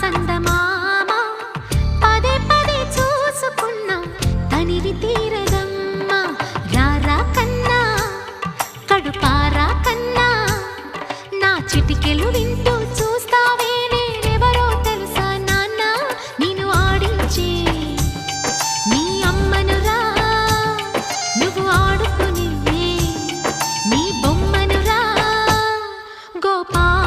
చందమామ. పదే పదే చూసుకున్నా తనివి తీరు गोपाल